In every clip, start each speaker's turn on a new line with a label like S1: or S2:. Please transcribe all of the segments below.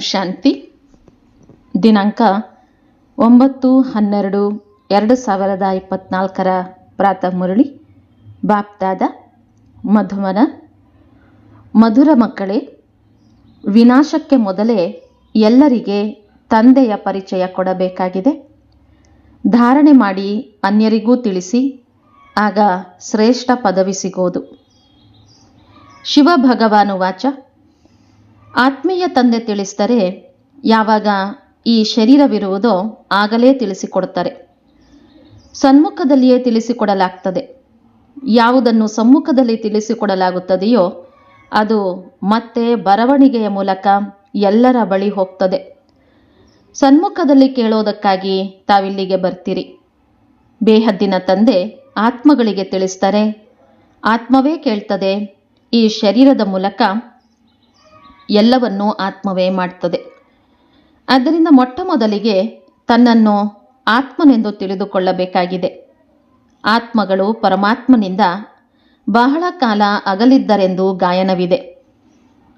S1: ಶಾಂತಿ. ದಿನಾಂಕ ಒಂಬತ್ತು ಹನ್ನೆರಡು ಎರಡು ಸಾವಿರದ ಇಪ್ಪತ್ನಾಲ್ಕರ ಪ್ರಾತಃ ಮುರಳಿ. ಬಾಪ್ತಾದ ಮಧುಮನ. ಮಧುರ ಮಕ್ಕಳೇ, ವಿನಾಶಕ್ಕೆ ಮೊದಲೇ ಎಲ್ಲರಿಗೆ ತಂದೆಯ ಪರಿಚಯ ಕೊಡಬೇಕಾಗಿದೆ. ಧಾರಣೆ ಮಾಡಿ ಅನ್ಯರಿಗೂ ತಿಳಿಸಿ, ಆಗ ಶ್ರೇಷ್ಠ ಪದವಿ ಸಿಗೋದು. ಶಿವ ಭಗವಾನು ವಾಚ ಆತ್ಮೀಯ ತಂದೆ ತಿಳಿಸಿದರೆ ಯಾವಾಗ ಈ ಶರೀರವಿರುವುದೋ ಆಗಲೇ ತಿಳಿಸಿಕೊಡ್ತಾರೆ ಸನ್ಮುಖದಲ್ಲಿಯೇ ತಿಳಿಸಿಕೊಡಲಾಗ್ತದೆ. ಯಾವುದನ್ನು ಸಮ್ಮುಖದಲ್ಲಿ ತಿಳಿಸಿಕೊಡಲಾಗುತ್ತದೆಯೋ ಅದು ಮತ್ತೆ ಬರವಣಿಗೆಯ ಮೂಲಕ ಎಲ್ಲರ ಬಳಿ ಹೋಗ್ತದೆ. ಸನ್ಮುಖದಲ್ಲಿ ಕೇಳೋದಕ್ಕಾಗಿ ತಾವಿಲ್ಲಿಗೆ ಬರ್ತೀರಿ. ಬೇಹದ್ದಿನ ತಂದೆ ಆತ್ಮಗಳಿಗೆ ತಿಳಿಸ್ತಾರೆ ಆತ್ಮವೇ ಕೇಳ್ತದೆ ಈ ಶರೀರದ ಮೂಲಕ ಎಲ್ಲವನ್ನೂ ಆತ್ಮವೇ ಮಾಡ್ತದೆ. ಆದ್ದರಿಂದ ಮೊಟ್ಟ ಮೊದಲಿಗೆ ತನ್ನನ್ನು ಆತ್ಮನೆಂದು ತಿಳಿದುಕೊಳ್ಳಬೇಕಾಗಿದೆ. ಆತ್ಮಗಳು ಪರಮಾತ್ಮನಿಂದ ಬಹಳ ಕಾಲ ಅಗಲಿದ್ದರೆಂದು ಗಾಯನವಿದೆ.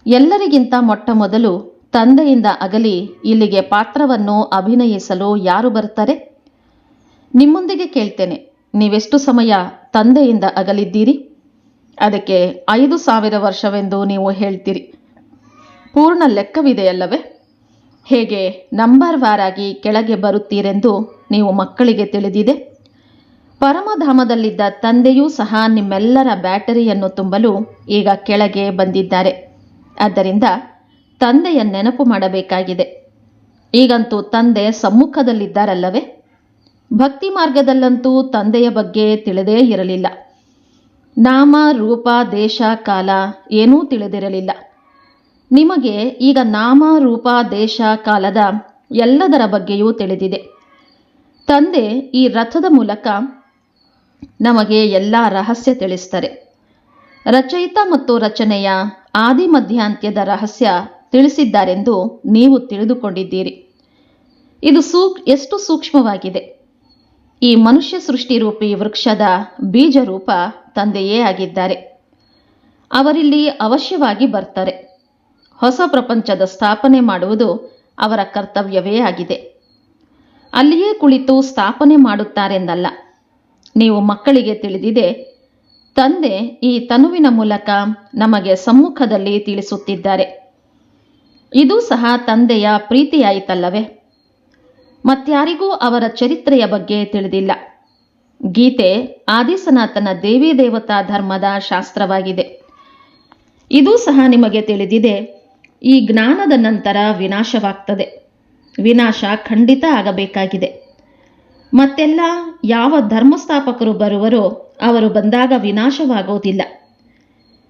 S1: ಎಲ್ಲರಿಗಿಂತ ಮೊಟ್ಟ ಮೊದಲು ತಂದೆಯಿಂದ ಅಗಲಿ ಇಲ್ಲಿಗೆ ಪಾತ್ರವನ್ನು ಅಭಿನಯಿಸಲು ಯಾರು ಬರ್ತಾರೆ ನಿಮ್ಮೊಂದಿಗೆ ಕೇಳ್ತೇನೆ, ನೀವೆಷ್ಟು ಸಮಯ ತಂದೆಯಿಂದ ಅಗಲಿದ್ದೀರಿ? ಅದಕ್ಕೆ ಐದು ಸಾವಿರ ವರ್ಷವೆಂದು ನೀವು ಹೇಳ್ತೀರಿ. ಪೂರ್ಣ ಲೆಕ್ಕವಿದೆಯಲ್ಲವೇ? ಹೇಗೆ ನಂಬರ್ ವಾರಾಗಿ ಕೆಳಗೆ ಬರುತ್ತೀರೆಂದು ನೀವು ಮಕ್ಕಳಿಗೆ ತಿಳಿದಿದೆ? ಪರಮಧಾಮದಲ್ಲಿದ್ದ ತಂದೆಯೂ ಸಹ ನಿಮ್ಮೆಲ್ಲರ ಬ್ಯಾಟರಿಯನ್ನು ತುಂಬಲು ಈಗ ಕೆಳಗೆ ಬಂದಿದ್ದಾರೆ. ಆದ್ದರಿಂದ ತಂದೆಯ ನೆನಪು ಮಾಡಬೇಕಾಗಿದೆ. ಈಗಂತೂ ತಂದೆ ಸಮ್ಮುಖದಲ್ಲಿದ್ದಾರಲ್ಲವೇ? ಭಕ್ತಿ ಮಾರ್ಗದಲ್ಲಂತೂ ತಂದೆಯ ಬಗ್ಗೆ ತಿಳಿದೇ ಇರಲಿಲ್ಲ. ನಾಮ, ರೂಪ, ದೇಶ, ಕಾಲ ಏನೂ ತಿಳಿದಿರಲಿಲ್ಲ. ನಿಮಗೆ ಈಗ ನಾಮ ರೂಪ ದೇಶ ಕಾಲದ ಎಲ್ಲದರ ಬಗ್ಗೆಯೂ ತಿಳಿದಿದೆ. ತಂದೆ ಈ ರಥದ ಮೂಲಕ ನಮಗೆ ಎಲ್ಲ ರಹಸ್ಯ ತಿಳಿಸ್ತಾರೆ. ರಚಯಿತ ಮತ್ತು ರಚನೆಯ ಆದಿ ಮಧ್ಯಾಂತ್ಯದ ರಹಸ್ಯ ತಿಳಿಸಿದ್ದಾರೆಂದು ನೀವು ತಿಳಿದುಕೊಂಡಿದ್ದೀರಿ. ಇದು ಸೂಕ್, ಎಷ್ಟು ಸೂಕ್ಷ್ಮವಾಗಿದೆ. ಈ ಮನುಷ್ಯ ಸೃಷ್ಟಿ ರೂಪಿ ವೃಕ್ಷದ ಬೀಜ ರೂಪ ತಂದೆಯೇ ಆಗಿದ್ದಾರೆ. ಅವರಿಲ್ಲಿ ಅವಶ್ಯವಾಗಿ ಬರ್ತಾರೆ. ಹೊಸ ಪ್ರಪಂಚದ ಸ್ಥಾಪನೆ ಮಾಡುವುದು ಅವರ ಕರ್ತವ್ಯವೇ ಆಗಿದೆ. ಅಲ್ಲಿಯೇ ಕುಳಿತು ಸ್ಥಾಪನೆ ಮಾಡುತ್ತಾರೆಂದಲ್ಲ. ನೀವು ಮಕ್ಕಳಿಗೆ ತಿಳಿದಿದೆ, ತಂದೆ ಈ ತನುವಿನ ಮೂಲಕ ನಮಗೆ ಸಮ್ಮುಖದಲ್ಲಿ ತಿಳಿಸುತ್ತಿದ್ದಾರೆ. ಇದು ಸಹ ತಂದೆಯ ಪ್ರೀತಿಯಾಯಿತಲ್ಲವೇ? ಮತ್ಯಾರಿಗೂ ಅವರ ಚರಿತ್ರೆಯ ಬಗ್ಗೆ ತಿಳಿದಿಲ್ಲ. ಗೀತೆ ಆದಿಸನಾತನ ದೇವಿ ದೇವತಾ ಧರ್ಮದ ಶಾಸ್ತ್ರವಾಗಿದೆ. ಇದು ಸಹ ನಿಮಗೆ ತಿಳಿದಿದೆ ಈ ಜ್ಞಾನದ ನಂತರ ವಿನಾಶವಾಗ್ತದೆ. ವಿನಾಶ ಖಂಡಿತ ಆಗಬೇಕಾಗಿದೆ. ಮತ್ತೆಲ್ಲ ಯಾವ ಧರ್ಮಸ್ಥಾಪಕರು ಬರುವರೋ ಅವರು ಬಂದಾಗ ವಿನಾಶವಾಗುವುದಿಲ್ಲ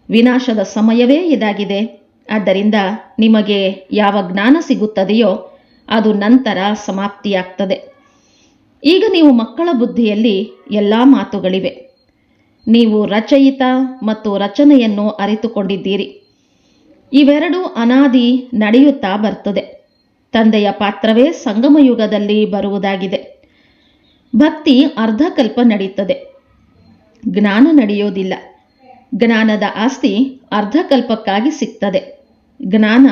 S1: ವಿನಾಶದ ಸಮಯವೇ ಇದಾಗಿದೆ. ಆದ್ದರಿಂದ ನಿಮಗೆ ಯಾವ ಜ್ಞಾನ ಸಿಗುತ್ತದೆಯೋ ಅದು ನಂತರ ಸಮಾಪ್ತಿಯಾಗ್ತದೆ. ಈಗ ನೀವು ಮಕ್ಕಳ ಬುದ್ಧಿಯಲ್ಲಿ ಎಲ್ಲ ಮಾತುಗಳಿವೆ. ನೀವು ರಚಯಿತ ಮತ್ತು ರಚನೆಯನ್ನು ಅರಿತುಕೊಂಡಿದ್ದೀರಿ. ಇವೆರಡು ಅನಾದಿ ನಡೆಯುತ್ತಾ ಬರ್ತದೆ. ತಂದೆಯ ಪಾತ್ರವೇ ಸಂಗಮಯುಗದಲ್ಲಿ ಬರುವುದಾಗಿದೆ. ಭಕ್ತಿ ಅರ್ಧಕಲ್ಪ ನಡೆಯುತ್ತದೆ ಜ್ಞಾನ ನಡೆಯೋದಿಲ್ಲ. ಜ್ಞಾನದ ಆಸ್ತಿ ಅರ್ಧಕಲ್ಪಕ್ಕಾಗಿ ಸಿಗ್ತದೆ. ಜ್ಞಾನ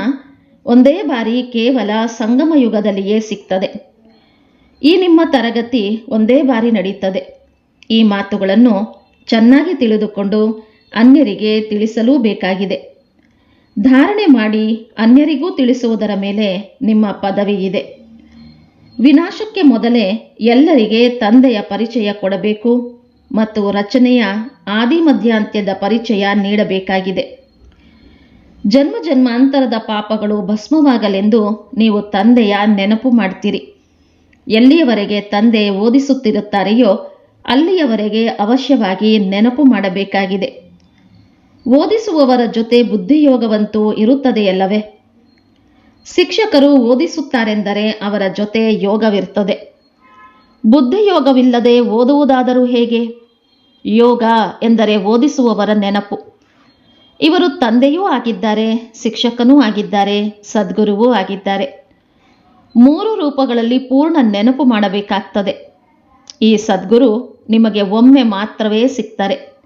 S1: ಒಂದೇ ಬಾರಿ ಕೇವಲ ಸಂಗಮ ಯುಗದಲ್ಲಿಯೇ ಸಿಗ್ತದೆ. ಈ ನಿಮ್ಮ ತರಗತಿ ಒಂದೇ ಬಾರಿ ನಡೆಯುತ್ತದೆ ಈ ಮಾತುಗಳನ್ನು ಚೆನ್ನಾಗಿ ತಿಳಿದುಕೊಂಡು ಅನ್ಯರಿಗೆ ತಿಳಿಸಲೂ ಬೇಕಾಗಿದೆ. ಧಾರಣೆ ಮಾಡಿ ಅನ್ಯರಿಗೂ ತಿಳಿಸುವುದರ ಮೇಲೆ ನಿಮ್ಮ ಪದವಿ ಇದೆ. ವಿನಾಶಕ್ಕೆ ಮೊದಲೇ ಎಲ್ಲರಿಗೆ ತಂದೆಯ ಪರಿಚಯ ಕೊಡಬೇಕು ಮತ್ತು ರಚನೆಯ ಆದಿಮಧ್ಯಾಂತ್ಯದ ಪರಿಚಯ ನೀಡಬೇಕಾಗಿದೆ. ಜನ್ಮ ಜನ್ಮಾಂತರದ ಪಾಪಗಳು ಭಸ್ಮವಾಗಲೆಂದು ನೀವು ತಂದೆಯ ನೆನಪು ಮಾಡ್ತೀರಿ. ಎಲ್ಲಿಯವರೆಗೆ ತಂದೆ ಓದಿಸುತ್ತಿರುತ್ತಾರೆಯೋ ಅಲ್ಲಿಯವರೆಗೆ ಅವಶ್ಯವಾಗಿ ನೆನಪು ಮಾಡಬೇಕಾಗಿದೆ. ಓದಿಸುವವರ ಜೊತೆ ಬುದ್ಧಿಯೋಗವಂತೂ ಇರುತ್ತದೆಯಲ್ಲವೇ? ಶಿಕ್ಷಕರು ಓದಿಸುತ್ತಾರೆಂದರೆ ಅವರ ಜೊತೆ ಯೋಗವಿರ್ತದೆ ಬುದ್ಧಿಯೋಗವಿಲ್ಲದೆ ಓದುವುದಾದರೂ ಹೇಗೆ? ಯೋಗ ಎಂದರೆ ಓದಿಸುವವರ ನೆನಪು. ಇವರು ತಂದೆಯೂ ಆಗಿದ್ದಾರೆ, ಶಿಕ್ಷಕನೂ ಆಗಿದ್ದಾರೆ, ಸದ್ಗುರುವೂ ಆಗಿದ್ದಾರೆ. ಮೂರು ರೂಪಗಳಲ್ಲಿ ಪೂರ್ಣ ನೆನಪು ಮಾಡಬೇಕಾಗ್ತದೆ. ಈ ಸದ್ಗುರು ನಿಮಗೆ ಒಮ್ಮೆ ಮಾತ್ರವೇ ಸಿಗ್ತಾರೆ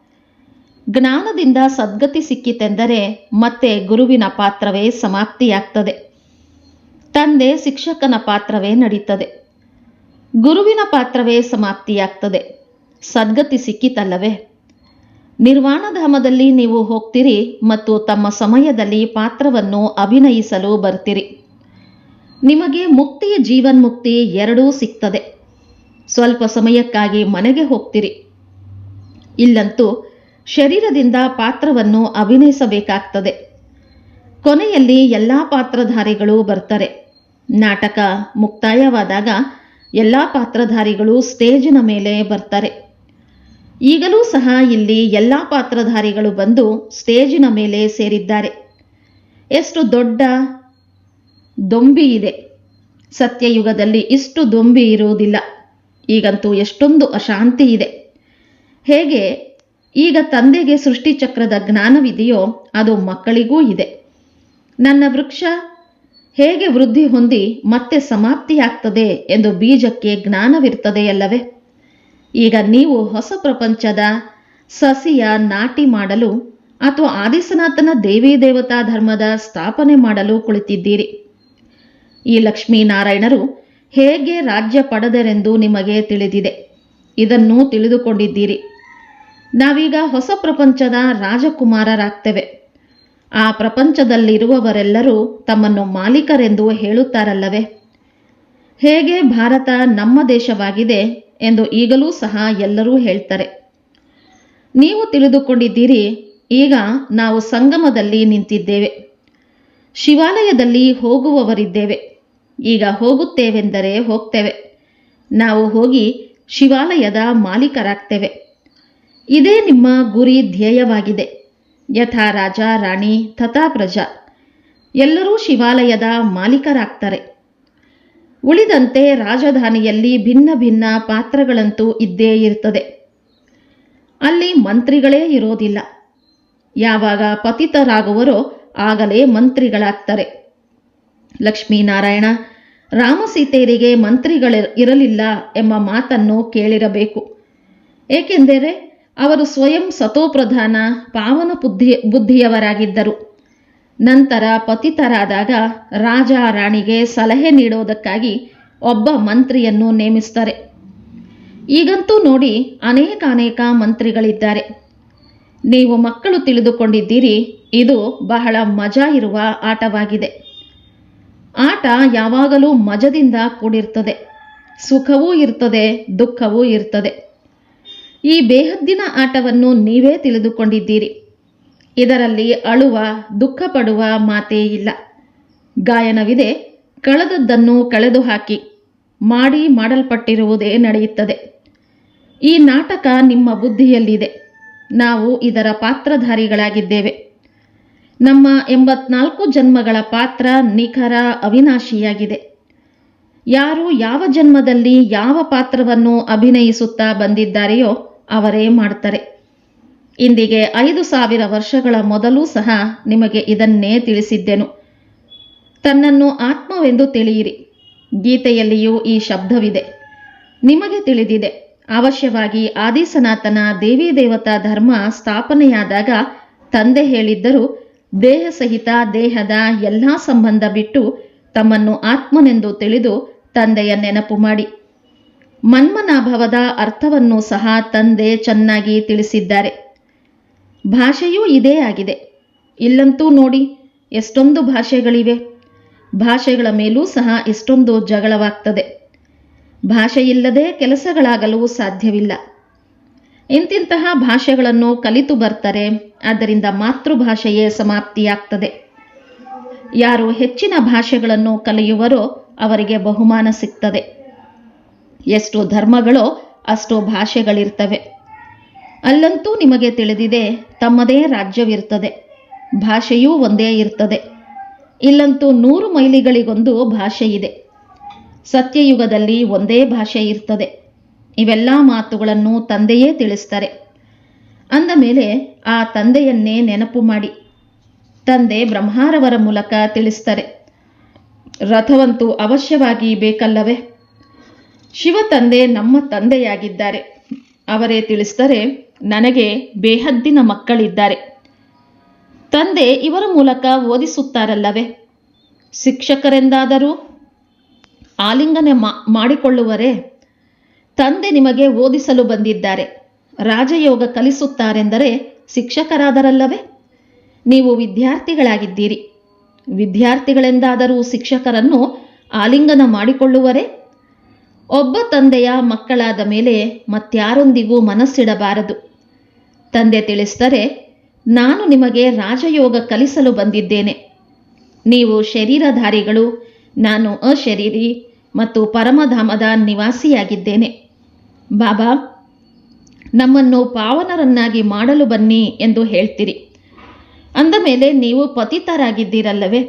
S1: ಜ್ಞಾನದಿಂದ ಸದ್ಗತಿ ಸಿಕ್ಕಿತೆಂದರೆ ಮತ್ತೆ ಗುರುವಿನ ಪಾತ್ರವೇ ಸಮಾಪ್ತಿಯಾಗ್ತದೆ. ತಂದೆ ಶಿಕ್ಷಕನ ಪಾತ್ರವೇ ನಡೀತದೆ. ಗುರುವಿನ ಪಾತ್ರವೇ ಸಮಾಪ್ತಿಯಾಗ್ತದೆ. ಸದ್ಗತಿ ಸಿಕ್ಕಿತಲ್ಲವೇ? ನಿರ್ವಾಣಧಾಮದಲ್ಲಿ ನೀವು ಹೋಗ್ತೀರಿ ಮತ್ತು ತಮ್ಮ ಸಮಯದಲ್ಲಿ ಪಾತ್ರವನ್ನು ಅಭಿನಯಿಸಲು ಬರ್ತೀರಿ. ನಿಮಗೆ ಮುಕ್ತಿ ಜೀವನ್ಮುಕ್ತಿ ಎರಡೂ ಸಿಗ್ತದೆ ಸ್ವಲ್ಪ ಸಮಯಕ್ಕಾಗಿ ಮನೆಗೆ ಹೋಗ್ತೀರಿ. ಇಲ್ಲಂತೂ ಶರೀರದಿಂದ ಪಾತ್ರವನ್ನು ಅಭಿನಯಿಸಬೇಕಾಗ್ತದೆ. ಕೊನೆಯಲ್ಲಿ ಎಲ್ಲ ಪಾತ್ರಧಾರಿಗಳು ಬರ್ತಾರೆ. ನಾಟಕ ಮುಕ್ತಾಯವಾದಾಗ ಎಲ್ಲ ಪಾತ್ರಧಾರಿಗಳು ಸ್ಟೇಜಿನ ಮೇಲೆ ಬರ್ತಾರೆ. ಈಗಲೂ ಸಹ ಇಲ್ಲಿ ಎಲ್ಲ ಪಾತ್ರಧಾರಿಗಳು ಬಂದು ಸ್ಟೇಜಿನ ಮೇಲೆ ಸೇರಿದ್ದಾರೆ. ಎಷ್ಟು ದೊಡ್ಡ ದೊಂಬಿ ಇದೆ. ಸತ್ಯಯುಗದಲ್ಲಿ ಇಷ್ಟು ದೊಂಬಿ ಇರುವುದಿಲ್ಲ. ಈಗಂತೂ ಎಷ್ಟೊಂದು ಅಶಾಂತಿ ಇದೆ. ಹೇಗೆ ಈಗ ತಂದೆಗೆ ಸೃಷ್ಟಿಚಕ್ರದ ಜ್ಞಾನವಿದೆಯೋ ಅದು ಮಕ್ಕಳಿಗೂ ಇದೆ. ನನ್ನ ವೃಕ್ಷ ಹೇಗೆ ವೃದ್ಧಿ ಹೊಂದಿ ಮತ್ತೆ ಸಮಾಪ್ತಿಯಾಗ್ತದೆ ಎಂದು ಬೀಜಕ್ಕೆ ಜ್ಞಾನವಿರ್ತದೆಯಲ್ಲವೇ ಈಗ ನೀವು ಹೊಸ ಪ್ರಪಂಚದ ಸಸಿಯ ನಾಟಿ ಮಾಡಲು ಅಥವಾ ಆದಿಸನಾಥನ ದೇವಿ ದೇವತಾ ಧರ್ಮದ ಸ್ಥಾಪನೆ ಮಾಡಲು ಕುಳಿತಿದ್ದೀರಿ. ಈ ಲಕ್ಷ್ಮೀನಾರಾಯಣರು ಹೇಗೆ ರಾಜ್ಯ ಪಡೆದರೆಂದು ನಿಮಗೆ ತಿಳಿದಿದೆ. ಇದನ್ನು ತಿಳಿದುಕೊಂಡಿದ್ದೀರಿ. ನಾವೀಗ ಹೊಸ ಪ್ರಪಂಚದ ರಾಜಕುಮಾರರಾಗ್ತೇವೆ. ಆ ಪ್ರಪಂಚದಲ್ಲಿರುವವರೆಲ್ಲರೂ ತಮ್ಮನ್ನು ಮಾಲೀಕರೆಂದು ಹೇಳುತ್ತಾರಲ್ಲವೇ? ಹೇಗೆ ಭಾರತ ನಮ್ಮ ದೇಶವಾಗಿದೆ ಎಂದು ಈಗಲೂ ಸಹ ಎಲ್ಲರೂ ಹೇಳ್ತಾರೆ. ನೀವು ತಿಳಿದುಕೊಂಡಿದ್ದೀರಿ, ಈಗ ನಾವು ಸಂಗಮದಲ್ಲಿ ನಿಂತಿದ್ದೇವೆ. ಶಿವಾಲಯದಲ್ಲಿ ಹೋಗುವವರಿದ್ದೇವೆ. ಈಗ ಹೋಗುತ್ತೇವೆಂದರೆ ಹೋಗ್ತೇವೆ. ನಾವು ಹೋಗಿ ಶಿವಾಲಯದ ಮಾಲೀಕರಾಗ್ತೇವೆ. ಇದೇ ನಿಮ್ಮ ಗುರಿ ಧ್ಯೇಯವಾಗಿದೆ. ಯಥಾ ರಾಜ, ರಾಣಿ, ತಥಾ ಪ್ರಜಾ. ಎಲ್ಲರೂ ಶಿವಾಲಯದ ಮಾಲೀಕರಾಗ್ತಾರೆ. ಉಳಿದಂತೆ ರಾಜಧಾನಿಯಲ್ಲಿ ಭಿನ್ನ ಭಿನ್ನ ಪಾತ್ರಗಳಂತೂ ಇದ್ದೇ ಇರ್ತದೆ. ಅಲ್ಲಿ ಮಂತ್ರಿಗಳೇ ಇರೋದಿಲ್ಲ. ಯಾವಾಗ ಪತಿತರಾಗುವರೋ ಆಗಲೇ ಮಂತ್ರಿಗಳಾಗ್ತಾರೆ. ಲಕ್ಷ್ಮೀನಾರಾಯಣ ರಾಮಸೀತೆಯರಿಗೆ ಮಂತ್ರಿಗಳ ಇರಲಿಲ್ಲ ಎಂಬ ಮಾತನ್ನು ಕೇಳಿರಬೇಕು. ಏಕೆಂದರೆ ಅವರು ಸ್ವಯಂ ಸತೋಪ್ರಧಾನ ಪಾವನ ಬುದ್ಧಿ, ಬುದ್ಧಿಯವರಾಗಿದ್ದರು. ನಂತರ ಪತಿತರಾದಾಗ ರಾಜ ರಾಣಿಗೆ ಸಲಹೆ ನೀಡೋದಕ್ಕಾಗಿ ಒಬ್ಬ ಮಂತ್ರಿಯನ್ನು ನೇಮಿಸ್ತಾರೆ. ಈಗಂತೂ ನೋಡಿ ಅನೇಕ ಅನೇಕ ಮಂತ್ರಿಗಳಿದ್ದಾರೆ. ನೀವು ಮಕ್ಕಳು ತಿಳಿದುಕೊಂಡಿದ್ದೀರಿ, ಇದು ಬಹಳ ಮಜಾ ಇರುವ ಆಟವಾಗಿದೆ. ಆಟ ಯಾವಾಗಲೂ ಮಜದಿಂದ ಕೂಡಿರ್ತದೆ. ಸುಖವೂ ಇರ್ತದೆ, ದುಃಖವೂ ಇರ್ತದೆ. ಈ ಬೇಹದ್ದಿನ ಆಟವನ್ನು ನೀವೇ ತಿಳಿದುಕೊಂಡಿದ್ದೀರಿ. ಇದರಲ್ಲಿ ಅಳುವ ದುಃಖ ಪಡುವ ಮಾತೇ ಇಲ್ಲ. ಗಾಯನವಿದೆ, ಕಳೆದದ್ದನ್ನು ಕಳೆದು ಹಾಕಿ ಮಾಡಿ ಮಾಡಲ್ಪಟ್ಟಿರುವುದೇ ನಡೆಯುತ್ತದೆ. ಈ ನಾಟಕ ನಿಮ್ಮ ಬುದ್ಧಿಯಲ್ಲಿದೆ. ನಾವು ಇದರ ಪಾತ್ರಧಾರಿಗಳಾಗಿದ್ದೇವೆ. ನಮ್ಮ ಎಂಬತ್ನಾಲ್ಕು ಜನ್ಮಗಳ ಪಾತ್ರ ನಿಖರ ಅವಿನಾಶಿಯಾಗಿದೆ. ಯಾರು ಯಾವ ಜನ್ಮದಲ್ಲಿ ಯಾವ ಪಾತ್ರವನ್ನು ಅಭಿನಯಿಸುತ್ತಾ ಬಂದಿದ್ದಾರೆಯೋ ಅವರೇ ಮಾಡ್ತಾರೆ. ಇಂದಿಗೆ ಐದು ಸಾವಿರ ವರ್ಷಗಳ ಮೊದಲೂ ಸಹ ನಿಮಗೆ ಇದನ್ನೇ ತಿಳಿಸಿದ್ದೆನು. ತನ್ನನ್ನು ಆತ್ಮವೆಂದು ತಿಳಿಯಿರಿ. ಗೀತೆಯಲ್ಲಿಯೂ ಈ ಶಬ್ದವಿದೆ. ನಿಮಗೆ ತಿಳಿದಿದೆ, ಅವಶ್ಯವಾಗಿ ಆದಿಸನಾತನ ದೇವಿ ದೇವತಾ ಧರ್ಮ ಸ್ಥಾಪನೆಯಾದಾಗ ತಂದೆ ಹೇಳಿದ್ದರು, ದೇಹ ಸಹಿತ ದೇಹದ ಎಲ್ಲ ಸಂಬಂಧ ಬಿಟ್ಟು ತಮ್ಮನ್ನು ಆತ್ಮನೆಂದು ತಿಳಿದು ತಂದೆಯ ನೆನಪು ಮಾಡಿ. ಮನ್ಮನಾಭವದ ಅರ್ಥವನ್ನು ಸಹ ತಂದೆ ಚೆನ್ನಾಗಿ ತಿಳಿಸಿದ್ದಾರೆ. ಭಾಷೆಯೂ ಇದೇ ಆಗಿದೆ. ಇಲ್ಲಂತೂ ನೋಡಿ, ಎಷ್ಟೊಂದು ಭಾಷೆಗಳಿವೆ. ಭಾಷೆಗಳ ಮೇಲೂ ಸಹ ಎಷ್ಟೊಂದು ಜಗಳವಾಗ್ತದೆ. ಭಾಷೆಯಿಲ್ಲದೆ ಕೆಲಸಗಳಾಗಲು ಸಾಧ್ಯವಿಲ್ಲ. ಇಂತಿಂತಹ ಭಾಷೆಗಳನ್ನು ಕಲಿತು ಬರ್ತಾರೆ, ಆದ್ದರಿಂದ ಮಾತೃಭಾಷೆಯೇ ಸಮಾಪ್ತಿಯಾಗ್ತದೆ. ಯಾರು ಹೆಚ್ಚಿನ ಭಾಷೆಗಳನ್ನು ಕಲಿಯುವರೋ ಅವರಿಗೆ ಬಹುಮಾನ ಸಿಗ್ತದೆ. ಎಷ್ಟು ಧರ್ಮಗಳೋ ಅಷ್ಟು ಭಾಷೆಗಳಿರ್ತವೆ. ಅಲ್ಲಂತೂ ನಿಮಗೆ ತಿಳಿದಿದೆ, ತಮ್ಮದೇ ರಾಜ್ಯವಿರ್ತದೆ. ಭಾಷೆಯೂ ಒಂದೇ ಇರ್ತದೆ. ಇಲ್ಲಂತೂ ನೂರು ಮೈಲಿಗಳಿಗೊಂದು ಭಾಷೆ ಇದೆ. ಸತ್ಯಯುಗದಲ್ಲಿ ಒಂದೇ ಭಾಷೆ ಇರ್ತದೆ. ಇವೆಲ್ಲ ಮಾತುಗಳನ್ನು ತಂದೆಯೇ ತಿಳಿಸ್ತಾರೆ. ಅಂದ ಮೇಲೆ ಆ ತಂದೆಯನ್ನೇ ನೆನಪು ಮಾಡಿ. ತಂದೆ ಬ್ರಹ್ಮಾರವರ ಮೂಲಕ ತಿಳಿಸ್ತಾರೆ. ರಥವಂತೂ ಅವಶ್ಯವಾಗಿ ಬೇಕಲ್ಲವೇ? ಶಿವ ತಂದೆ ನಮ್ಮ ತಂದೆಯಾಗಿದ್ದಾರೆ. ಅವರೇ ತಿಳಿಸ್ತಾರೆ ನನಗೆ ಬೇಹದ್ದಿನ ಮಕ್ಕಳಿದ್ದಾರೆ. ತಂದೆ ಇವರ ಮೂಲಕ ಓದಿಸುತ್ತಾರಲ್ಲವೇ? ಶಿಕ್ಷಕರೆಂದಾದರೂ ಆಲಿಂಗನೆ ಮಾಡಿಕೊಳ್ಳುವರೇ? ತಂದೆ ನಿಮಗೆ ಓದಿಸಲು ಬಂದಿದ್ದಾರೆ. ರಾಜಯೋಗ ಕಲಿಸುತ್ತಾರೆಂದರೆ ಶಿಕ್ಷಕರಾದರಲ್ಲವೇ? ನೀವು ವಿದ್ಯಾರ್ಥಿಗಳಾಗಿದ್ದೀರಿ. ವಿದ್ಯಾರ್ಥಿಗಳೆಂದಾದರೂ ಶಿಕ್ಷಕರನ್ನು ಆಲಿಂಗನ ಮಾಡಿಕೊಳ್ಳುವರೇ? ಒಬ್ಬ ತಂದೆಯ ಮಕ್ಕಳಾದ ಮೇಲೆ ಮತ್ಯಾರೊಂದಿಗೂ ಮನಸ್ಸಿಡಬಾರದು. ತಂದೆ ತಿಳಿಸಿದರೆ, ನಾನು ನಿಮಗೆ ರಾಜಯೋಗ ಕಲಿಸಲು ಬಂದಿದ್ದೇನೆ. ನೀವು ಶರೀರಧಾರಿಗಳು, ನಾನು ಅಶರೀರಿ ಮತ್ತು ಪರಮಧಾಮದ ನಿವಾಸಿಯಾಗಿದ್ದೇನೆ. ಬಾಬಾ, ನಮ್ಮನ್ನು ಪಾವನರನ್ನಾಗಿ ಮಾಡಲು ಬನ್ನಿ ಎಂದು ಹೇಳ್ತೀರಿ. ಅಂದ ಮೇಲೆ ನೀವು ಪತಿತರಾಗಿದ್ದೀರಲ್ಲವೇ?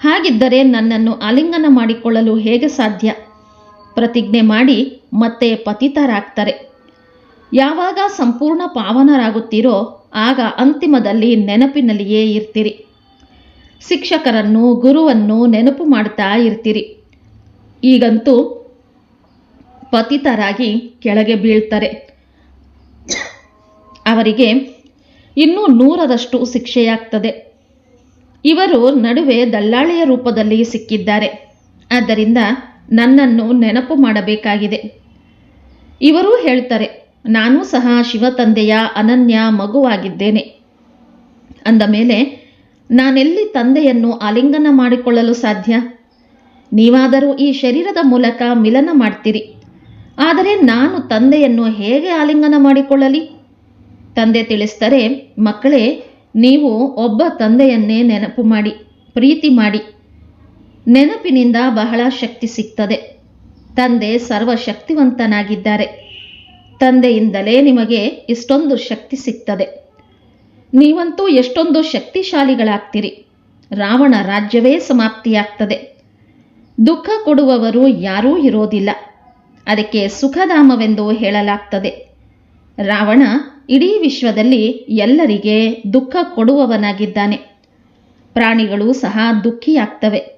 S1: ಹಾಗಿದ್ದರೆ ನನ್ನನ್ನು ಆಲಿಂಗನ ಮಾಡಿಕೊಳ್ಳಲು ಹೇಗೆ ಸಾಧ್ಯ? ಪ್ರತಿಜ್ಞೆ ಮಾಡಿ ಮತ್ತೆ ಪತಿತರಾಗ್ತಾರೆ. ಯಾವಾಗ ಸಂಪೂರ್ಣ ಪಾವನರಾಗುತ್ತೀರೋ ಆಗ ಅಂತಿಮದಲ್ಲಿ ನೆನಪಿನಲ್ಲಿಯೇ ಇರ್ತೀರಿ. ಶಿಕ್ಷಕರನ್ನು, ಗುರುವನ್ನು ನೆನಪು ಮಾಡ್ತಾ ಇರ್ತೀರಿ. ಈಗಂತೂ ಪತಿತರಾಗಿ ಕೆಳಗೆ ಬೀಳ್ತಾರೆ. ಅವರಿಗೆ ಇನ್ನೂ ನೂರರಷ್ಟು ಶಿಕ್ಷೆಯಾಗ್ತದೆ. ಇವರು ನಡುವೆ ದಲ್ಲಾಳಿಯ ರೂಪದಲ್ಲಿ ಸಿಕ್ಕಿದ್ದಾರೆ. ಆದ್ದರಿಂದ ನನ್ನನ್ನು ನೆನಪು ಮಾಡಬೇಕಾಗಿದೆ. ಇವರೂ ಹೇಳ್ತಾರೆ, ನಾನೂ ಸಹ ಶಿವತಂದೆಯ ಅನನ್ಯ ಮಗುವಾಗಿದ್ದೇನೆ. ಅಂದ ಮೇಲೆ, ನಾನೆಲ್ಲಿ ತಂದೆಯನ್ನು ಆಲಿಂಗನ ಮಾಡಿಕೊಳ್ಳಲು ಸಾಧ್ಯ? ನೀವಾದರೂ ಈ ಶರೀರದ ಮೂಲಕ ಮಿಲನ ಮಾಡ್ತೀರಿ. ಆದರೆ ನಾನು ತಂದೆಯನ್ನು ಹೇಗೆ ಆಲಿಂಗನ ಮಾಡಿಕೊಳ್ಳಲಿ? ತಂದೆ ತಿಳಿಸ್ತಾರೆ ಮಕ್ಕಳೇ, ನೀವು ಒಬ್ಬ ತಂದೆಯನ್ನೇ ನೆನಪು ಮಾಡಿ, ಪ್ರೀತಿ ಮಾಡಿ. ನೆನಪಿನಿಂದ ಬಹಳ ಶಕ್ತಿ ಸಿಗ್ತದೆ. ತಂದೆ ಸರ್ವಶಕ್ತಿವಂತನಾಗಿದ್ದಾರೆ. ತಂದೆಯಿಂದಲೇ ನಿಮಗೆ ಇಷ್ಟೊಂದು ಶಕ್ತಿ ಸಿಗ್ತದೆ. ನೀವಂತೂ ಎಷ್ಟೊಂದು ಶಕ್ತಿಶಾಲಿಗಳಾಗ್ತೀರಿ. ರಾವಣ ರಾಜ್ಯವೇ ಸಮಾಪ್ತಿಯಾಗ್ತದೆ. ದುಃಖ ಕೊಡುವವರು ಯಾರೂ ಇರೋದಿಲ್ಲ. ಅದಕ್ಕೆ ಸುಖಧಾಮವೆಂದು ಹೇಳಲಾಗ್ತದೆ. ರಾವಣ ಇಡೀ ವಿಶ್ವದಲ್ಲಿ ಎಲ್ಲರಿಗೆ ದುಃಖ ಕೊಡುವವನಾಗಿದ್ದಾನೆ. ಪ್ರಾಣಿಗಳು ಸಹ ದುಃಖಿಯಾಗ್ತವೆ.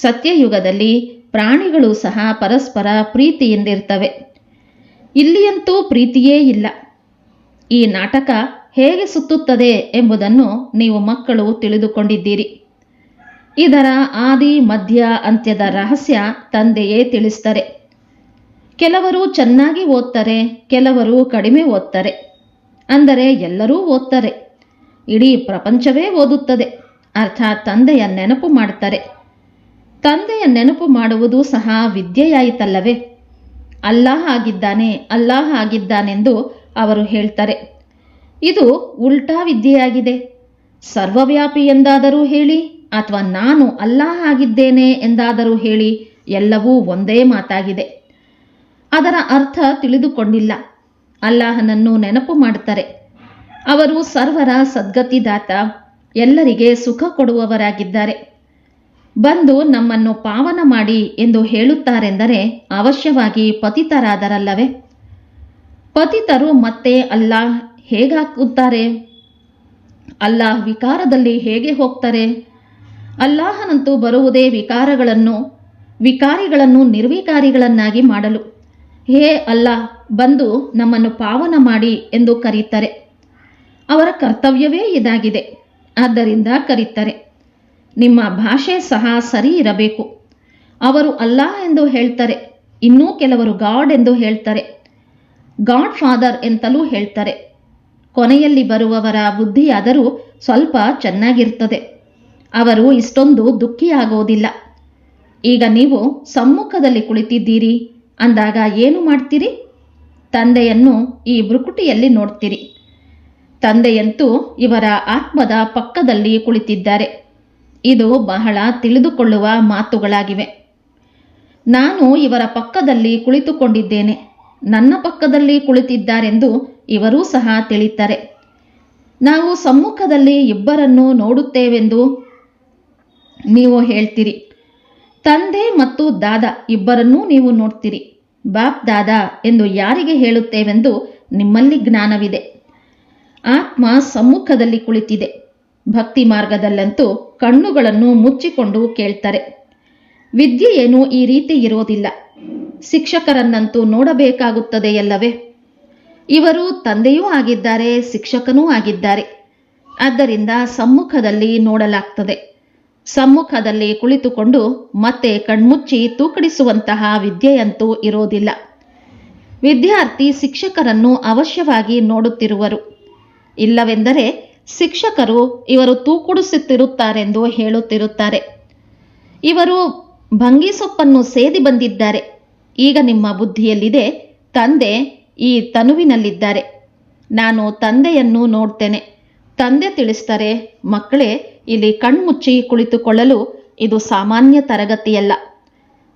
S1: ಸತ್ಯಯುಗದಲ್ಲಿ ಪ್ರಾಣಿಗಳು ಸಹ ಪರಸ್ಪರ ಪ್ರೀತಿಯಿಂದಿರ್ತವೆ. ಇಲ್ಲಿಯಂತೂ ಪ್ರೀತಿಯೇ ಇಲ್ಲ. ಈ ನಾಟಕ ಹೇಗೆ ಸುತ್ತುತ್ತದೆ ಎಂಬುದನ್ನು ನೀವು ಮಕ್ಕಳು ತಿಳಿದುಕೊಂಡಿದ್ದೀರಿ. ಇದರ ಆದಿ, ಮಧ್ಯ, ಅಂತ್ಯದ ರಹಸ್ಯ ತಂದೆಯೇ ತಿಳಿಸ್ತಾರೆ. ಕೆಲವರು ಚೆನ್ನಾಗಿ ಓದ್ತಾರೆ, ಕೆಲವರು ಕಡಿಮೆ ಓದ್ತಾರೆ. ಅಂದರೆ ಎಲ್ಲರೂ ಓದ್ತಾರೆ. ಇಡೀ ಪ್ರಪಂಚವೇ ಓದುತ್ತದೆ. ಅರ್ಥಾತ್ ತಂದೆಯ ನೆನಪು ಮಾಡ್ತಾರೆ. ತಂದೆಯ ನೆನಪು ಮಾಡುವುದು ಸಹ ವಿದ್ಯೆಯಾಯಿತಲ್ಲವೇ? ಅಲ್ಲಾಹ ಆಗಿದ್ದಾನೆ, ಅಲ್ಲಾಹ ಆಗಿದ್ದಾನೆಂದು ಅವರು ಹೇಳ್ತಾರೆ. ಇದು ಉಲ್ಟಾ ವಿದ್ಯೆಯಾಗಿದೆ. ಸರ್ವವ್ಯಾಪಿ ಎಂದಾದರೂ ಹೇಳಿ, ಅಥವಾ ನಾನು ಅಲ್ಲಾಹ ಆಗಿದ್ದೇನೆ ಎಂದಾದರೂ ಹೇಳಿ, ಎಲ್ಲವೂ ಒಂದೇ ಮಾತಾಗಿದೆ. ಅದರ ಅರ್ಥ ತಿಳಿದುಕೊಂಡಿಲ್ಲ. ಅಲ್ಲಾಹನನ್ನು ನೆನಪು ಮಾಡುತ್ತಾರೆ. ಅವರು ಸರ್ವರ ಸದ್ಗತಿದಾತ, ಎಲ್ಲರಿಗೆ ಸುಖ ಕೊಡುವವರಾಗಿದ್ದಾರೆ. ಬಂದು ನಮ್ಮನ್ನು ಪಾವನ ಮಾಡಿ ಎಂದು ಹೇಳುತ್ತಾರೆಂದರೆ ಅವಶ್ಯವಾಗಿ ಪತಿತರಾದರಲ್ಲವೇ? ಪತಿತರು ಮತ್ತೆ ಅಲ್ಲಾಹ್ ಹೇಗಾಕುತ್ತಾರೆ? ಅಲ್ಲಾಹ್ ವಿಕಾರದಲ್ಲಿ ಹೇಗೆ ಹೋಗ್ತಾರೆ? ಅಲ್ಲಾಹನಂತೂ ಬರುವುದೇ ವಿಕಾರಗಳನ್ನು, ವಿಕಾರಿಗಳನ್ನು ನಿರ್ವಿಕಾರಿಗಳನ್ನಾಗಿ ಮಾಡಲು. ಹೇ ಅಲ್ಲಾಹ್, ಬಂದು ನಮ್ಮನ್ನು ಪಾವನ ಮಾಡಿ ಎಂದು ಕರೀತಾರೆ ಅವರ ಕರ್ತವ್ಯವೇ ಇದಾಗಿದೆ. ಆದ್ದರಿಂದ ಕರೀತಾರೆ ನಿಮ್ಮ ಭಾಷೆ ಸಹ ಸರಿ ಇರಬೇಕು. ಅವರು ಅಲ್ಲ ಎಂದು ಹೇಳ್ತಾರೆ. ಇನ್ನೂ ಕೆಲವರು ಗಾಡ್ ಎಂದು ಹೇಳ್ತಾರೆ. ಗಾಡ್ ಫಾದರ್ ಎಂತಲೂ ಹೇಳ್ತಾರೆ. ಕೊನೆಯಲ್ಲಿ ಬರುವವರ ಬುದ್ಧಿಯಾದರೂ ಸ್ವಲ್ಪ ಚೆನ್ನಾಗಿರ್ತದೆ. ಅವರು ಇಷ್ಟೊಂದು ದುಃಖಿಯಾಗೋದಿಲ್ಲ. ಈಗ ನೀವು ಸಮ್ಮುಖದಲ್ಲಿ ಕುಳಿತಿದ್ದೀರಿ. ಅಂದಾಗ ಏನು ಮಾಡ್ತೀರಿ? ತಂದೆಯನ್ನು ಈ ಬೃಕುಟಿಯಲ್ಲಿ ನೋಡ್ತೀರಿ. ತಂದೆಯಂತೂ ಇವರ ಆತ್ಮದ ಪಕ್ಕದಲ್ಲಿ ಕುಳಿತಿದ್ದಾರೆ. ಇದು ಬಹಳ ತಿಳಿದುಕೊಳ್ಳುವ ಮಾತುಗಳಾಗಿವೆ. ನಾನು ಇವರ ಪಕ್ಕದಲ್ಲಿ ಕುಳಿತುಕೊಂಡಿದ್ದೇನೆ. ನನ್ನ ಪಕ್ಕದಲ್ಲಿ ಕುಳಿತಿದ್ದಾರೆಂದು ಇವರೂ ಸಹ ತಿಳಿತಾರೆ. ನಾವು ಸಮ್ಮುಖದಲ್ಲಿ ಇಬ್ಬರನ್ನು ನೋಡುತ್ತೇವೆಂದು ನೀವು ಹೇಳ್ತೀರಿ. ತಂದೆ ಮತ್ತು ದಾದ ಇಬ್ಬರನ್ನೂ ನೀವು ನೋಡ್ತೀರಿ. ಬಾಪ್ ದಾದ ಎಂದು ಯಾರಿಗೆ ಹೇಳುತ್ತೇವೆಂದು ನಿಮ್ಮಲ್ಲಿ ಜ್ಞಾನವಿದೆ. ಆತ್ಮ ಸಮ್ಮುಖದಲ್ಲಿ ಕುಳಿತಿದೆ. ಭಕ್ತಿ ಮಾರ್ಗದಲ್ಲಂತೂ ಕಣ್ಣುಗಳನ್ನು ಮುಚ್ಚಿಕೊಂಡು ಕೇಳ್ತಾರೆ. ವಿದ್ಯೆಯೇನು ಈ ರೀತಿ ಇರೋದಿಲ್ಲ. ಶಿಕ್ಷಕರನ್ನಂತೂ ನೋಡಬೇಕಾಗುತ್ತದೆಯಲ್ಲವೇ ಇವರು ತಂದೆಯೂ ಆಗಿದ್ದಾರೆ, ಶಿಕ್ಷಕನೂ ಆಗಿದ್ದಾರೆ. ಆದ್ದರಿಂದ ಸಮ್ಮುಖದಲ್ಲಿ ನೋಡಲಾಗ್ತದೆ. ಸಮ್ಮುಖದಲ್ಲಿ ಕುಳಿತುಕೊಂಡು ಮತ್ತೆ ಕಣ್ಮುಚ್ಚಿ ತೂಕಡಿಸುವಂತಹ ವಿದ್ಯೆಯಂತೂ ಇರೋದಿಲ್ಲ. ವಿದ್ಯಾರ್ಥಿ ಶಿಕ್ಷಕರನ್ನು ಅವಶ್ಯವಾಗಿ ನೋಡುತ್ತಿರುವರು. ಇಲ್ಲವೆಂದರೆ ಶಿಕ್ಷಕರು ಇವರು ತೂಕುಡಿಸುತ್ತಿರುತ್ತಾರೆಂದು ಹೇಳುತ್ತಿರುತ್ತಾರೆ. ಇವರು ಭಂಗಿ ಸೊಪ್ಪನ್ನು ಸೇದಿ ಬಂದಿದ್ದಾರೆ. ಈಗ ನಿಮ್ಮ ಬುದ್ಧಿಯಲ್ಲಿದೆ, ತಂದೆ ಈ ತನುವಿನಲ್ಲಿದ್ದಾರೆ. ನಾನು ತಂದೆಯನ್ನು ನೋಡ್ತೇನೆ. ತಂದೆ ತಿಳಿಸ್ತಾರೆ ಮಕ್ಕಳೇ, ಇಲ್ಲಿ ಕಣ್ಮುಚ್ಚಿ ಕುಳಿತುಕೊಳ್ಳಲು ಇದು ಸಾಮಾನ್ಯ ತರಗತಿಯಲ್ಲ.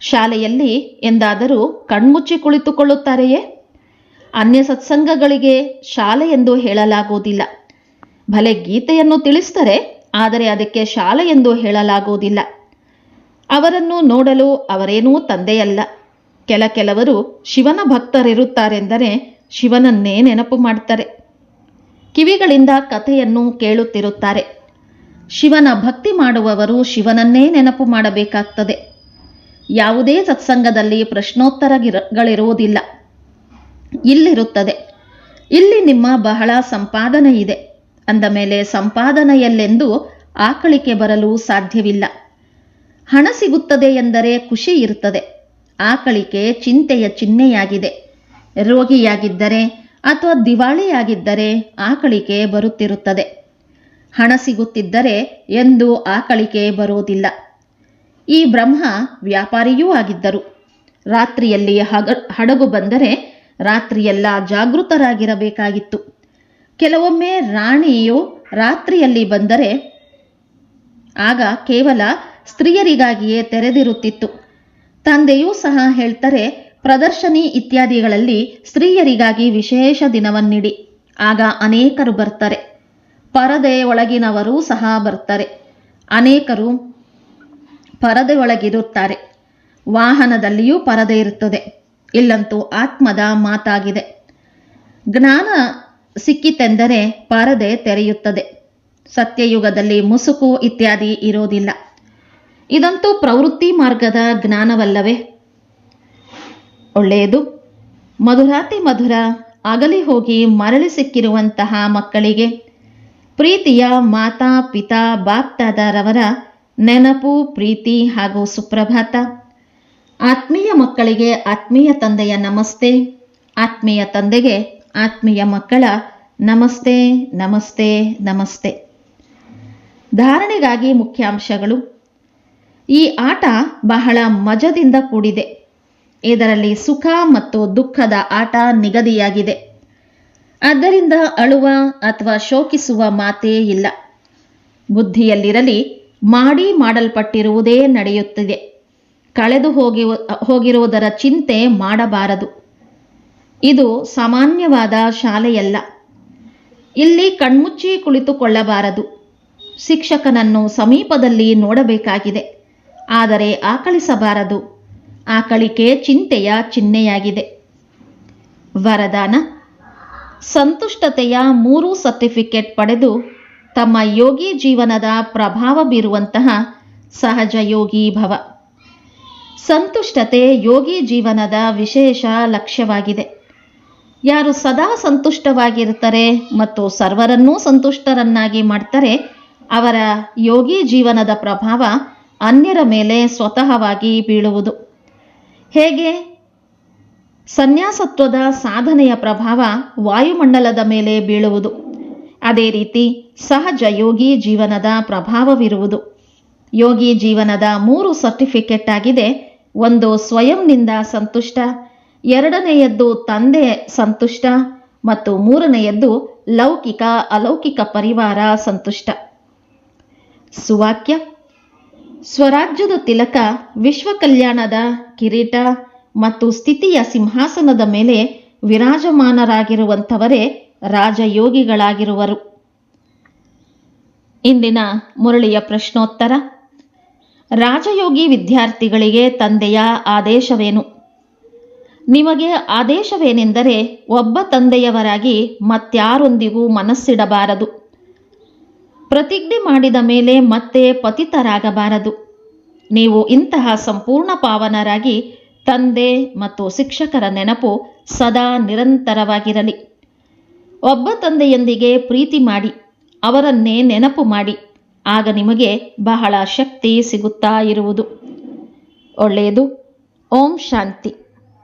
S1: ಶಾಲೆಯಲ್ಲಿ ಎಂದಾದರೂ ಕಣ್ಮುಚ್ಚಿ ಕುಳಿತುಕೊಳ್ಳುತ್ತಾರೆಯೇ? ಅನ್ಯ ಸತ್ಸಂಗಗಳಿಗೆ ಶಾಲೆ ಎಂದು ಹೇಳಲಾಗುವುದಿಲ್ಲ. ಭಲೆ ಗೀತೆಯನ್ನು ತಿಳಿಸ್ತಾರೆ ಆದರೆ ಅದಕ್ಕೆ ಶಾಲೆ ಎಂದು ಹೇಳಲಾಗುವುದಿಲ್ಲ. ಅವರನ್ನು ನೋಡಲು ಅವರೇನೂ ತಂದೆಯಲ್ಲ. ಕೆಲ ಕೆಲವರು ಶಿವನ ಭಕ್ತರಿರುತ್ತಾರೆಂದರೆ ಶಿವನನ್ನೇ ನೆನಪು ಮಾಡ್ತಾರೆ. ಕಿವಿಗಳಿಂದ ಕಥೆಯನ್ನು ಕೇಳುತ್ತಿರುತ್ತಾರೆ. ಶಿವನ ಭಕ್ತಿ ಮಾಡುವವರು ಶಿವನನ್ನೇ ನೆನಪು ಮಾಡಬೇಕಾಗ್ತದೆ. ಯಾವುದೇ ಸತ್ಸಂಗದಲ್ಲಿ ಪ್ರಶ್ನೋತ್ತರಗಳಿರುವುದಿಲ್ಲ. ಇಲ್ಲಿರುತ್ತದೆ. ಇಲ್ಲಿ ನಿಮ್ಮ ಬಹಳ ಸಂಪಾದನೆ ಇದೆ ಅಂದ ಮೇಲೆ ಸಂಪಾದನೆಯಲ್ಲೆಂದು ಆಕಳಿಕೆ ಬರಲು ಸಾಧ್ಯವಿಲ್ಲ. ಹಣ ಸಿಗುತ್ತದೆ ಎಂದರೆ ಖುಷಿ ಇರುತ್ತದೆ. ಆಕಳಿಕೆ ಚಿಂತೆಯ ಚಿಹ್ನೆಯಾಗಿದೆ. ರೋಗಿಯಾಗಿದ್ದರೆ ಅಥವಾ ದಿವಾಳಿಯಾಗಿದ್ದರೆ ಆಕಳಿಕೆ ಬರುತ್ತಿರುತ್ತದೆ. ಹಣ ಸಿಗುತ್ತಿದ್ದರೆ ಎಂದು ಆಕಳಿಕೆ ಬರುವುದಿಲ್ಲ. ಈ ಬ್ರಹ್ಮ ವ್ಯಾಪಾರಿಯೂ ಆಗಿದ್ದರು. ರಾತ್ರಿಯಲ್ಲಿ ಹಗ, ಹಡಗು ಬಂದರೆ ರಾತ್ರಿಯೆಲ್ಲ ಜಾಗೃತರಾಗಿರಬೇಕಾಗಿತ್ತು. ಕೆಲವೊಮ್ಮೆ ರಾಣಿಯು ರಾತ್ರಿಯಲ್ಲಿ ಬಂದರೆ ಆಗ ಕೇವಲ ಸ್ತ್ರೀಯರಿಗಾಗಿಯೇ ತೆರೆದಿರುತ್ತಿತ್ತು. ತಂದೆಯೂ ಸಹ ಹೇಳ್ತಾರೆ, ಪ್ರದರ್ಶನಿ ಇತ್ಯಾದಿಗಳಲ್ಲಿ ಸ್ತ್ರೀಯರಿಗಾಗಿ ವಿಶೇಷ ದಿನವನ್ನಿಡಿ. ಆಗ ಅನೇಕರು ಬರ್ತಾರೆ. ಪರದೆ ಒಳಗಿನವರೂ ಸಹ ಬರ್ತಾರೆ. ಅನೇಕರು ಪರದೆಯೊಳಗಿರುತ್ತಾರೆ. ವಾಹನದಲ್ಲಿಯೂ ಪರದೆ ಇರುತ್ತದೆ. ಇಲ್ಲಂತೂ ಆತ್ಮದ ಮಾತಾಗಿದೆ. ಜ್ಞಾನ ಸಿಕ್ಕಿತೆಂದರೆ ಪರದೆ ತೆರೆಯುತ್ತದೆ. ಸತ್ಯಯುಗದಲ್ಲಿ ಮುಸುಕು ಇತ್ಯಾದಿ ಇರೋದಿಲ್ಲ. ಇದಂತೂ ಪ್ರವೃತ್ತಿ ಮಾರ್ಗದ ಜ್ಞಾನವಲ್ಲವೇ? ಒಳ್ಳೆಯದು. ಮಧುರಾತಿ ಮಧುರ ಅಗಲಿ ಹೋಗಿ ಮರಳಿ ಸಿಕ್ಕಿರುವಂತಹ ಮಕ್ಕಳಿಗೆ ಪ್ರೀತಿಯ ಮಾತಾ ಪಿತಾ ಬಾಪ್ತಾದರವರ ನೆನಪು, ಪ್ರೀತಿ ಹಾಗೂ ಸುಪ್ರಭಾತ. ಆತ್ಮೀಯ ಮಕ್ಕಳಿಗೆ ಆತ್ಮೀಯ ತಂದೆಯ ನಮಸ್ತೆ, ಆತ್ಮೀಯ ತಂದೆಗೆ ಆತ್ಮೀಯ ಮಕ್ಕಳ, ನಮಸ್ತೆ ನಮಸ್ತೆ ನಮಸ್ತೆ. ಧಾರಣೆಗಾಗಿ ಮುಖ್ಯಾಂಶಗಳು. ಈ ಆಟ ಬಹಳ ಮಜದಿಂದ ಕೂಡಿದೆ. ಇದರಲ್ಲಿ ಸುಖ ಮತ್ತು ದುಃಖದ ಆಟ ನಿಗದಿಯಾಗಿದೆ. ಆದ್ದರಿಂದ ಅಳುವ ಅಥವಾ ಶೋಕಿಸುವ ಮಾತೇ ಇಲ್ಲ. ಬುದ್ಧಿಯಲ್ಲಿರಲಿ, ಮಾಡಿ ಮಾಡಲ್ಪಟ್ಟಿರುವುದೇ ನಡೆಯುತ್ತಿದೆ. ಕಳೆದು ಹೋಗಿ, ಹೋಗಿರುವುದರ ಚಿಂತೆ ಮಾಡಬಾರದು. ಇದು ಸಾಮಾನ್ಯವಾದ ಶಾಲೆಯಲ್ಲ. ಇಲ್ಲಿ ಕಣ್ಮುಚ್ಚಿ ಕುಳಿತುಕೊಳ್ಳಬಾರದು. ಶಿಕ್ಷಕನನ್ನು ಸಮೀಪದಲ್ಲಿ ನೋಡಬೇಕಾಗಿದೆ. ಆದರೆ ಆಕಳಿಸಬಾರದು. ಆಕಳಿಕೆ ಚಿಂತೆಯ ಚಿಹ್ನೆಯಾಗಿದೆ. ವರದಾನ, ಸಂತುಷ್ಟತೆಯ ಮೂರು ಸರ್ಟಿಫಿಕೇಟ್ ಪಡೆದು ತಮ್ಮ ಯೋಗಿ ಜೀವನದ ಪ್ರಭಾವ ಬೀರುವಂತಹ ಸಹಜ ಯೋಗಿ ಭವ. ಸಂತುಷ್ಟತೆ ಯೋಗಿ ಜೀವನದ ವಿಶೇಷ ಲಕ್ಷ್ಯವಾಗಿದೆ. ಯಾರು ಸದಾ ಸಂತುಷ್ಟವಾಗಿರ್ತಾರೆ ಮತ್ತು ಸರ್ವರನ್ನೂ ಸಂತುಷ್ಟರನ್ನಾಗಿ ಮಾಡ್ತಾರೆ, ಅವರ ಯೋಗಿ ಜೀವನದ ಪ್ರಭಾವ ಅನ್ಯರ ಮೇಲೆ ಸ್ವತಃವಾಗಿ ಬೀಳುವುದು. ಹೇಗೆ? ಸನ್ಯಾಸತ್ವದ ಸಾಧನೆಯ ಪ್ರಭಾವ ವಾಯುಮಂಡಲದ ಮೇಲೆ ಬೀಳುವುದು. ಅದೇ ರೀತಿ ಸಹಜ ಯೋಗಿ ಜೀವನದ ಪ್ರಭಾವವಿರುವುದು. ಯೋಗಿ ಜೀವನದ ಮೂರು ಸರ್ಟಿಫಿಕೇಟ್ ಆಗಿದೆ, ಒಂದು ಸ್ವಯಂನಿಂದ ಸಂತುಷ್ಟ ಎರಡನೆಯದ್ದು ತಂದೆ ಸಂತುಷ್ಟ ಮತ್ತು ಮೂರನೆಯದ್ದು ಲೌಕಿಕ ಅಲೌಕಿಕ ಪರಿವಾರ ಸಂತುಷ್ಟ. ಸುವಾಕ್ಯ. ಸ್ವರಾಜ್ಯದ ತಿಲಕ ವಿಶ್ವ ಕಲ್ಯಾಣದ ಕಿರೀಟ ಮತ್ತು ಸ್ಥಿತಿಯ ಸಿಂಹಾಸನದ ಮೇಲೆ ವಿರಾಜಮಾನರಾಗಿರುವಂಥವರೇ ರಾಜಯೋಗಿಗಳಾಗಿರುವರು. ಇಂದಿನ ಮುರಳಿಯ ಪ್ರಶ್ನೋತ್ತರ. ರಾಜಯೋಗಿ ವಿದ್ಯಾರ್ಥಿಗಳಿಗೆ ತಂದೆಯ ಆದೇಶವೇನು? ನಿಮಗೆ ಆದೇಶವೇನೆಂದರೆ ಒಬ್ಬ ತಂದೆಯವರಾಗಿ ಮತ್ಯಾರೊಂದಿಗೂ ಮನಸ್ಸಿಡಬಾರದು. ಪ್ರತಿಜ್ಞೆ ಮಾಡಿದ ಮೇಲೆ ಮತ್ತೆ ಪತಿತರಾಗಬಾರದು. ನೀವು ಇಂತಹ ಸಂಪೂರ್ಣ ಪಾವನರಾಗಿ ತಂದೆ ಮತ್ತು ಶಿಕ್ಷಕರ ನೆನಪು ಸದಾ ನಿರಂತರವಾಗಿರಲಿ. ಒಬ್ಬ ತಂದೆಯೊಂದಿಗೆ ಪ್ರೀತಿ ಮಾಡಿ, ಅವರನ್ನೇ ನೆನಪು ಮಾಡಿ, ಆಗ ನಿಮಗೆ ಬಹಳ ಶಕ್ತಿ ಸಿಗುತ್ತಾ ಇರುವುದು. ಒಳ್ಳೆಯದು. ಓಂ ಶಾಂತಿ.